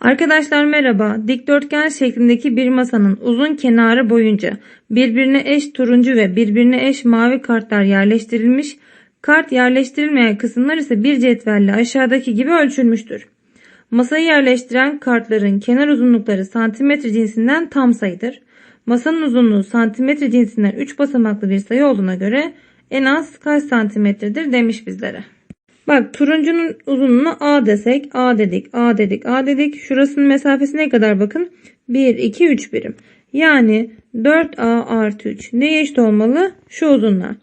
Arkadaşlar merhaba. Dikdörtgen şeklindeki bir masanın uzun kenarı boyunca birbirine eş turuncu ve birbirine eş mavi kartlar yerleştirilmiş. Kart yerleştirilmeyen kısımlar ise bir cetvelle aşağıdaki gibi ölçülmüştür. Masayı yerleştiren kartların kenar uzunlukları santimetre cinsinden tam sayıdır. Masanın uzunluğu santimetre cinsinden 3 basamaklı bir sayı olduğuna göre en az kaç santimetredir demiş bizlere. Bak turuncunun uzunluğuna A desek A dedik A dedik A dedik. Şurasının mesafesi ne kadar bakın. 1 2 3 birim. Yani 4A artı 3 neye eşit olmalı? Şu uzunluğa.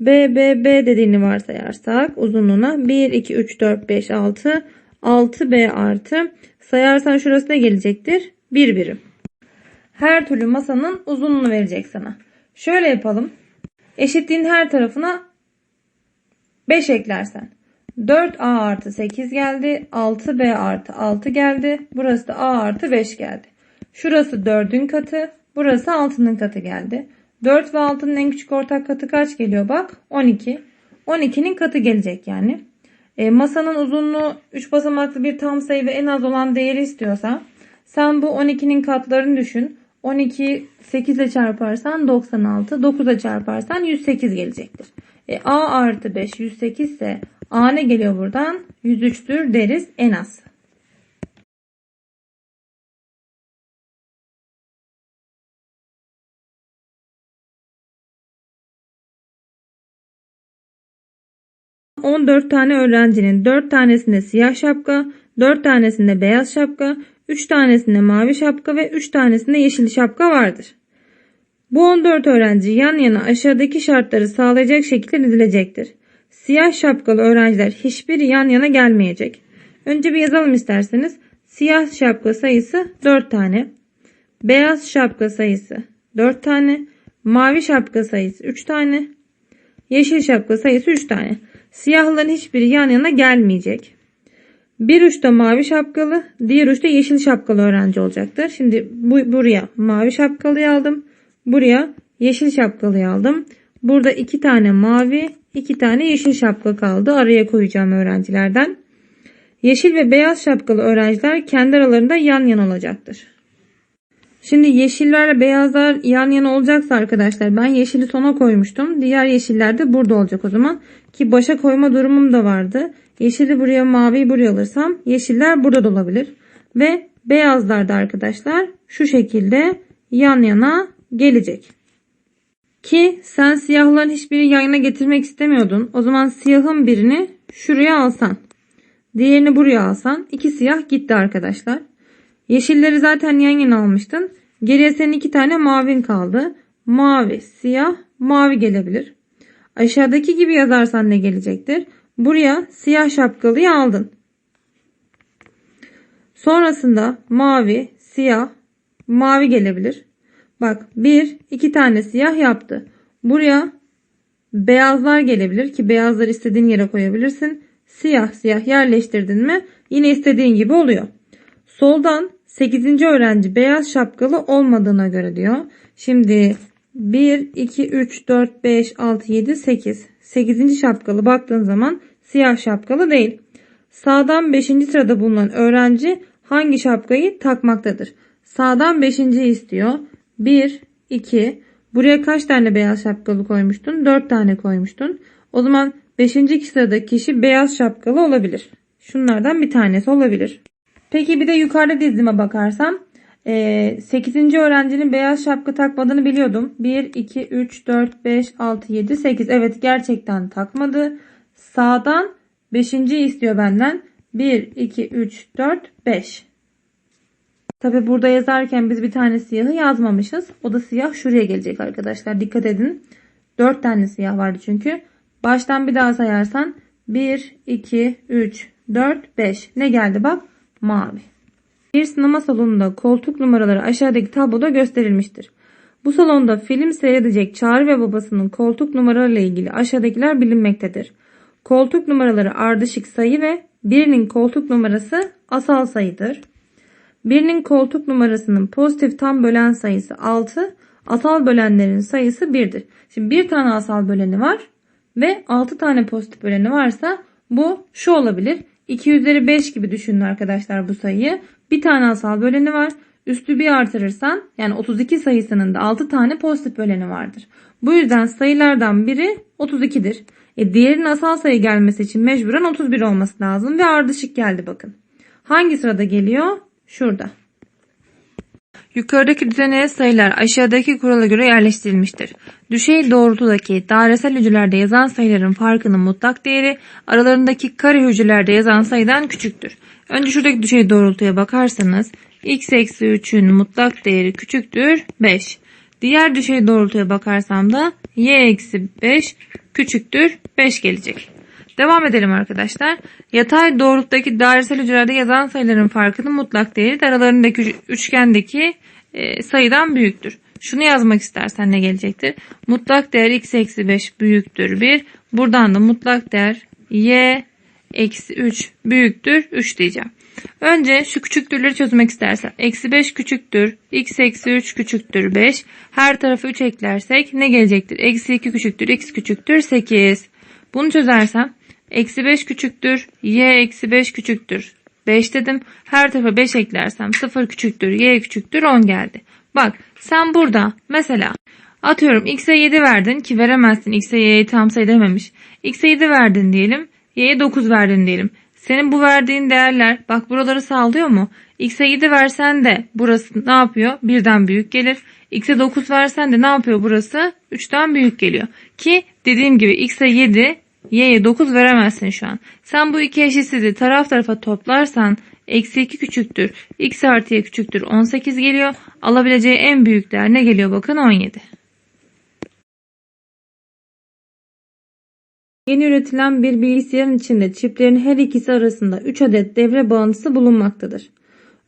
B B B dediğini varsayarsak uzunluğuna 1 2 3 4 5 6 6B artı sayarsan şurası ne gelecektir? 1 birim. Her türlü masanın uzunluğunu verecek sana. Şöyle yapalım. Eşitliğin her tarafına 5 eklersen. 4A artı 8 geldi. 6B artı 6 geldi. Burası da A artı 5 geldi. Şurası 4'ün katı. Burası 6'nın katı geldi. 4 ve 6'nın en küçük ortak katı kaç geliyor bak? 12. 12'nin katı gelecek yani. E, masanın uzunluğu 3 basamaklı bir tam sayı ve en az olan değeri istiyorsa sen bu 12'nin katlarını düşün. 12 8 ile çarparsan 96, 9 ile çarparsan 108 gelecektir. E, A artı 5 108 ise A ne geliyor buradan? 103'tür deriz en az. ...14 tane öğrencinin 4 tanesinde siyah şapka, 4 tanesinde beyaz şapka, 3 tanesinde mavi şapka ve 3 tanesinde yeşil şapka vardır. Bu 14 öğrenci yan yana aşağıdaki şartları sağlayacak şekilde dizilecektir. Siyah şapkalı öğrenciler hiçbiri yan yana gelmeyecek. Önce bir yazalım isterseniz. Siyah şapka sayısı 4 tane. Beyaz şapka sayısı 4 tane. Mavi şapka sayısı 3 tane. Yeşil şapka sayısı 3 tane. Siyahların hiçbiri yan yana gelmeyecek. Bir uçta mavi şapkalı, diğer uçta yeşil şapkalı öğrenci olacaktır. Şimdi bu, buraya mavi şapkalıyı aldım. Buraya yeşil şapkalıyı aldım. Burada iki tane mavi, iki tane yeşil şapka kaldı. Araya koyacağım öğrencilerden. Yeşil ve beyaz şapkalı öğrenciler kendi aralarında yan yana olacaktır. Şimdi yeşillerle beyazlar yan yana olacaksa arkadaşlar ben yeşili sona koymuştum. Diğer yeşiller de burada olacak o zaman. Ki başa koyma durumum da vardı. Yeşili buraya maviyi buraya alırsam yeşiller burada da olabilir. Ve beyazlar da arkadaşlar şu şekilde yan yana gelecek. Ki sen siyahların hiçbirini yan yana getirmek istemiyordun. O zaman siyahın birini şuraya alsan. Diğerini buraya alsan. iki siyah gitti arkadaşlar. Yeşilleri zaten yan yana almıştın. Geriye senin iki tane mavin kaldı. Mavi, siyah, mavi gelebilir. Aşağıdaki gibi yazarsan ne gelecektir? Buraya siyah şapkalıyı aldın. Sonrasında mavi, siyah, mavi gelebilir. Bak bir, iki tane siyah yaptı. Buraya beyazlar gelebilir ki beyazları istediğin yere koyabilirsin. Siyah siyah yerleştirdin mi yine istediğin gibi oluyor. Soldan 8. öğrenci beyaz şapkalı olmadığına göre diyor. Şimdi 1, 2, 3, 4, 5, 6, 7, 8. 8. şapkalı baktığın zaman siyah şapkalı değil. Sağdan 5. sırada bulunan öğrenci hangi şapkayı takmaktadır? Sağdan 5. istiyor. 1, 2. Buraya kaç tane beyaz şapkalı koymuştun? 4 tane koymuştun. O zaman 5. sıradaki kişi beyaz şapkalı olabilir. Şunlardan bir tanesi olabilir. Peki bir de yukarıda dizime bakarsam 8. öğrencinin beyaz şapka takmadığını biliyordum. 1, 2, 3, 4, 5, 6, 7, 8. Evet gerçekten takmadı. Sağdan 5. istiyor benden. 1, 2, 3, 4, 5. Tabi burada yazarken biz bir tane siyahı yazmamışız. O da siyah şuraya gelecek arkadaşlar. Dikkat edin. 4 tane siyah vardı çünkü. Baştan bir daha sayarsan 1, 2, 3, 4, 5. Ne geldi bak? Mavi. Bir sinema salonunda koltuk numaraları aşağıdaki tabloda gösterilmiştir. Bu salonda film seyredecek Çağrı ve babasının koltuk numaralarıyla ilgili aşağıdakiler bilinmektedir. Koltuk numaraları ardışık sayı ve birinin koltuk numarası asal sayıdır. Birinin koltuk numarasının pozitif tam bölen sayısı 6, asal bölenlerin sayısı 1'dir. Şimdi bir tane asal böleni var ve 6 tane pozitif böleni varsa bu şu olabilir. 2 üzeri 5 gibi düşünün arkadaşlar bu sayıyı. Bir tane asal böleni var. Üstü bir artırırsan yani 32 sayısının da 6 tane pozitif böleni vardır. Bu yüzden sayılardan biri 32'dir. E diğerinin asal sayı gelmesi için mecburen 31 olması lazım ve ardışık geldi bakın. Hangi sırada geliyor? Şurada. Yukarıdaki düzeneye sayılar aşağıdaki kurala göre yerleştirilmiştir. Düşey doğrultudaki dairesel hücrelerde yazan sayıların farkının mutlak değeri aralarındaki kare hücrelerde yazan sayıdan küçüktür. Önce şuradaki düşey doğrultuya bakarsanız x eksi 3'ün mutlak değeri küçüktür 5. Diğer düşey doğrultuya bakarsam da y eksi 5 küçüktür 5 gelecek. Devam edelim arkadaşlar. Yatay doğrultudaki dairesel hücrelerde yazan sayıların farkının mutlak değeri de aralarındaki üç- üçgendeki e, sayıdan büyüktür. Şunu yazmak istersen ne gelecektir? Mutlak değer x eksi 5 büyüktür 1. Buradan da mutlak değer y eksi 3 büyüktür 3 diyeceğim. Önce şu küçüktürleri çözmek istersen. Eksi 5 küçüktür. X eksi 3 küçüktür 5. Her tarafa 3 eklersek ne gelecektir? Eksi 2 küçüktür. X küçüktür 8. Bunu çözersem eksi 5 küçüktür. Y eksi 5 küçüktür. 5 dedim. Her tarafa 5 eklersem 0 küçüktür. Y küçüktür 10 geldi. Bak sen burada mesela atıyorum x'e 7 verdin ki veremezsin. x'e y'ye tam sayı dememiş. x'e 7 verdin diyelim. y'ye 9 verdin diyelim. Senin bu verdiğin değerler bak buraları sağlıyor mu? X'e 7 versen de burası ne yapıyor? Birden büyük gelir. X'e 9 versen de ne yapıyor burası? 3'ten büyük geliyor. Ki dediğim gibi X'e 7, Y'ye 9 veremezsin şu an. Sen bu iki eşitsizliği taraf tarafa toplarsan eksi 2 küçüktür. X artı Y küçüktür 18 geliyor. Alabileceği en büyük değer ne geliyor bakın 17. Yeni üretilen bir bilgisayarın içinde çiplerin her ikisi arasında 3 adet devre bağıntısı bulunmaktadır.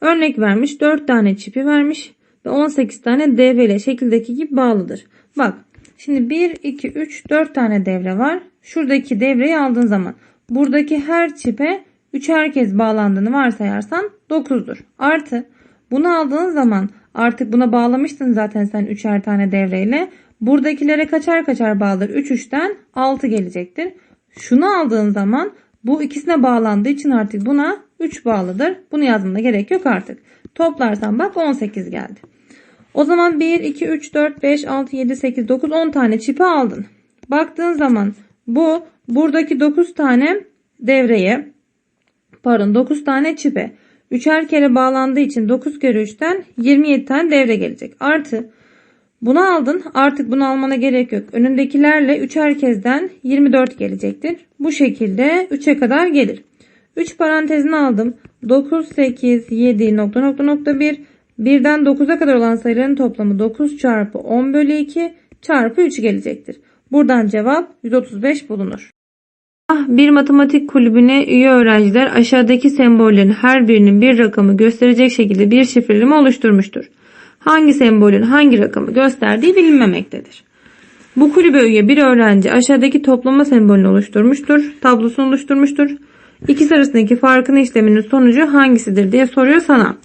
Örnek vermiş 4 tane çipi vermiş ve 18 tane devre şekildeki gibi bağlıdır. Bak şimdi 1, 2, 3, 4 tane devre var. Şuradaki devreyi aldığın zaman buradaki her çipe 3'er kez bağlandığını varsayarsan 9'dur. Artı bunu aldığın zaman artık buna bağlamıştın zaten sen 3'er tane devreyle. Buradakilere kaçar kaçar bağlıdır. 3 3'ten 6 gelecektir. Şunu aldığın zaman bu ikisine bağlandığı için artık buna 3 bağlıdır. Bunu yazmana gerek yok artık. Toplarsan bak 18 geldi. O zaman 1, 2, 3, 4, 5, 6, 7, 8, 9, 10 tane çipi aldın. Baktığın zaman bu buradaki 9 tane devreye pardon 9 tane çipe 3'er kere bağlandığı için 9 kere 3'ten 27 tane devre gelecek. Artı bunu aldın artık bunu almana gerek yok. Önündekilerle 3'er kezden 24 gelecektir. Bu şekilde 3'e kadar gelir. 3 parantezini aldım. 9, 8, 7 nokta nokta nokta 1. Birden 9'a kadar olan sayıların toplamı 9 çarpı 10 bölü 2 çarpı 3 gelecektir. Buradan cevap 135 bulunur. Bir matematik kulübüne üye öğrenciler aşağıdaki sembollerin her birinin bir rakamı gösterecek şekilde bir şifreleme oluşturmuştur. Hangi sembolün hangi rakamı gösterdiği bilinmemektedir. Bu kulübe üye bir öğrenci aşağıdaki toplama sembolünü oluşturmuştur, tablosunu oluşturmuştur. İkisi arasındaki farkın işleminin sonucu hangisidir diye soruyor sana.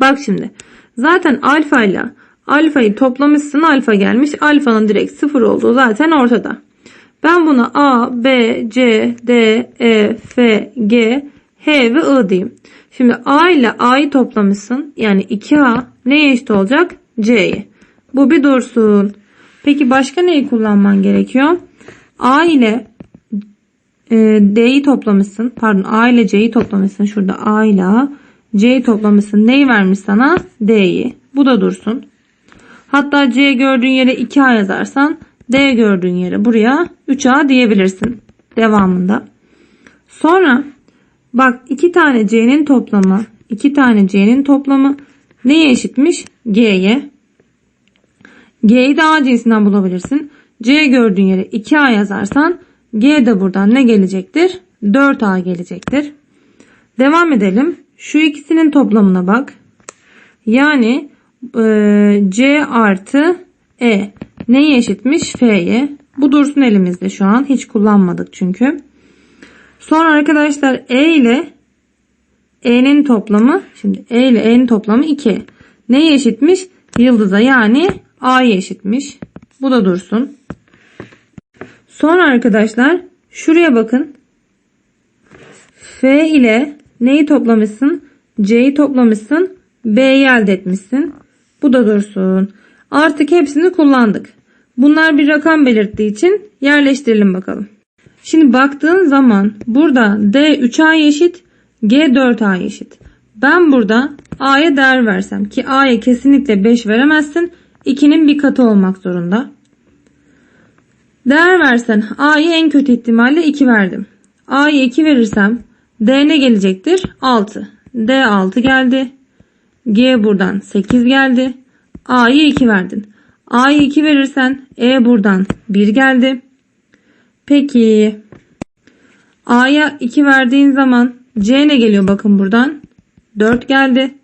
Bak şimdi. Zaten alfa ile alfayı toplamışsın alfa gelmiş. Alfanın direkt sıfır olduğu zaten ortada. Ben buna A, B, C, D, E, F, G, H ve I diyeyim. Şimdi A ile A'yı toplamışsın. Yani 2A neye eşit olacak? C'ye. Bu bir dursun. Peki başka neyi kullanman gerekiyor? A ile e, D'yi toplamışsın. Pardon A ile C'yi toplamışsın. Şurada A ile C'yi toplamışsın. Neyi vermiş sana? D'yi. Bu da dursun. Hatta C gördüğün yere 2A yazarsan D gördüğün yere buraya 3A diyebilirsin. Devamında. Sonra bak iki tane C'nin toplamı iki tane C'nin toplamı neye eşitmiş? G'ye. G'yi de A cinsinden bulabilirsin. C gördüğün yere 2A yazarsan G de buradan ne gelecektir? 4A gelecektir. Devam edelim. Şu ikisinin toplamına bak. Yani e, C artı E neye eşitmiş? F'ye. Bu dursun elimizde şu an. Hiç kullanmadık çünkü. Sonra arkadaşlar E ile E'nin toplamı şimdi E ile E'nin toplamı 2. Neye eşitmiş? Yıldıza yani A'ya eşitmiş. Bu da dursun. Sonra arkadaşlar şuraya bakın. F ile neyi toplamışsın? C'yi toplamışsın. B'yi elde etmişsin. Bu da dursun. Artık hepsini kullandık. Bunlar bir rakam belirttiği için yerleştirelim bakalım. Şimdi baktığın zaman burada D 3A eşit, G 4A eşit. Ben burada A'ya değer versem ki A'ya kesinlikle 5 veremezsin. 2'nin bir katı olmak zorunda. Değer versen A'yı en kötü ihtimalle 2 verdim. A'yı 2 verirsem D ne gelecektir? 6. D 6 geldi. G buradan 8 geldi. A'yı 2 verdin. A'yı 2 verirsen E buradan 1 geldi. Peki A'ya 2 verdiğin zaman C ne geliyor bakın buradan? 4 geldi.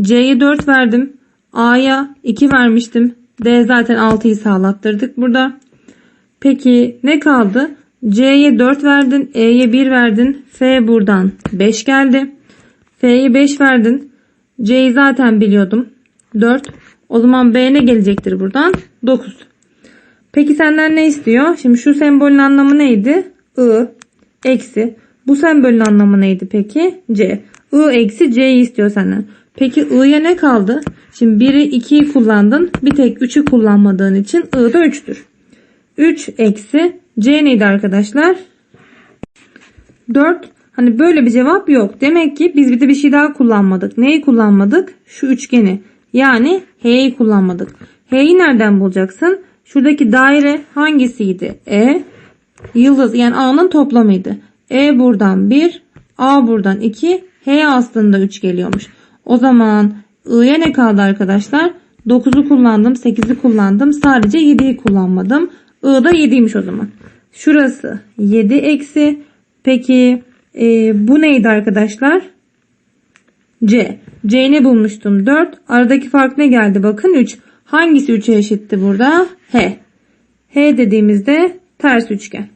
C'ye 4 verdim. A'ya 2 vermiştim. D zaten 6'yı sağlattırdık burada. Peki ne kaldı? C'ye 4 verdin. E'ye 1 verdin. F buradan 5 geldi. F'ye 5 verdin. C'yi zaten biliyordum. 4. O zaman B ne gelecektir buradan? 9. Peki senden ne istiyor? Şimdi şu sembolün anlamı neydi? I eksi. Bu sembolün anlamı neydi peki? C. I eksi C'yi istiyor senden. Peki I'ya ne kaldı? Şimdi 1'i 2'yi kullandın. Bir tek 3'ü kullanmadığın için I da 3'tür. 3 eksi C neydi arkadaşlar? 4. Hani böyle bir cevap yok. Demek ki biz bir de bir şey daha kullanmadık. Neyi kullanmadık? Şu üçgeni. Yani H'yi kullanmadık. H'yi nereden bulacaksın? Şuradaki daire hangisiydi? E. Yıldız yani A'nın toplamıydı. E buradan 1. A buradan 2. H aslında 3 geliyormuş. O zaman I'ye ne kaldı arkadaşlar? 9'u kullandım. 8'i kullandım. Sadece 7'yi kullanmadım. I da 7'ymiş o zaman. Şurası 7 eksi. Peki e, bu neydi arkadaşlar? C. C ne bulmuştum? 4. Aradaki fark ne geldi? Bakın 3. Hangisi 3'e eşitti burada? H. H dediğimizde ters üçgen.